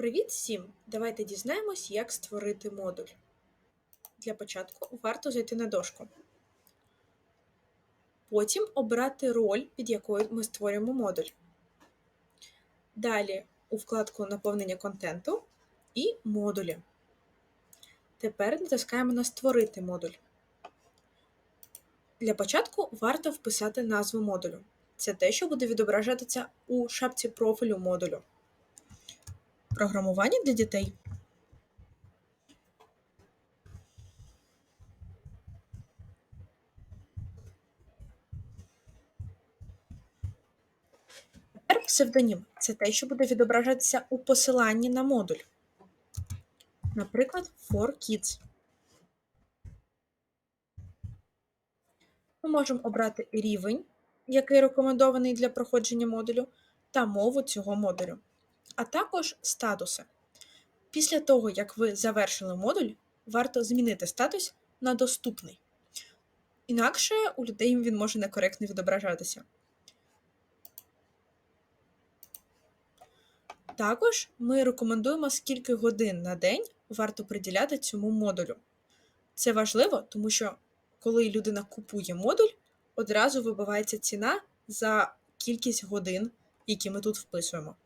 Привіт всім! Давайте дізнаємось, як створити модуль. Для початку варто зайти на дошку. Потім обрати роль, під якою ми створюємо модуль. Далі у вкладку Наповнення контенту і модулі. Тепер натискаємо на Створити модуль. Для початку варто вписати назву модулю. Це те, що буде відображатися у шапці профілю модулю. Програмування для дітей. Тепер псевдонім це те, що буде відображатися у посиланні на модуль. Наприклад, for kids. Ми можемо обрати рівень, який рекомендований для проходження модулю, та мову цього модулю, а також статуси. Після того, як ви завершили модуль, варто змінити статус на доступний. Інакше у людей він може некоректно відображатися. Також ми рекомендуємо, скільки годин на день варто приділяти цьому модулю. Це важливо, тому що коли людина купує модуль, одразу вибивається ціна за кількість годин, які ми тут вписуємо.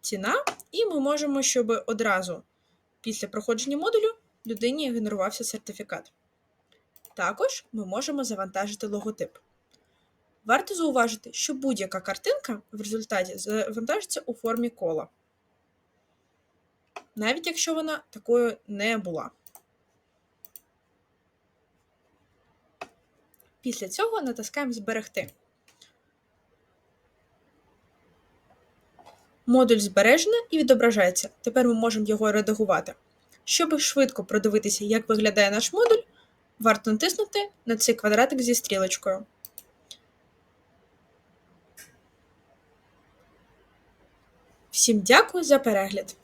Ціна, і ми можемо, щоб одразу після проходження модулю людині генерувався сертифікат. Також ми можемо завантажити логотип. Варто зауважити, що будь-яка картинка в результаті завантажиться у формі кола, навіть якщо вона такою не була. Після цього натискаємо Зберегти. Модуль збережено і відображається. Тепер ми можемо його редагувати. Щоб швидко продивитися, як виглядає наш модуль, варто натиснути на цей квадратик зі стрілочкою. Всім дякую за перегляд!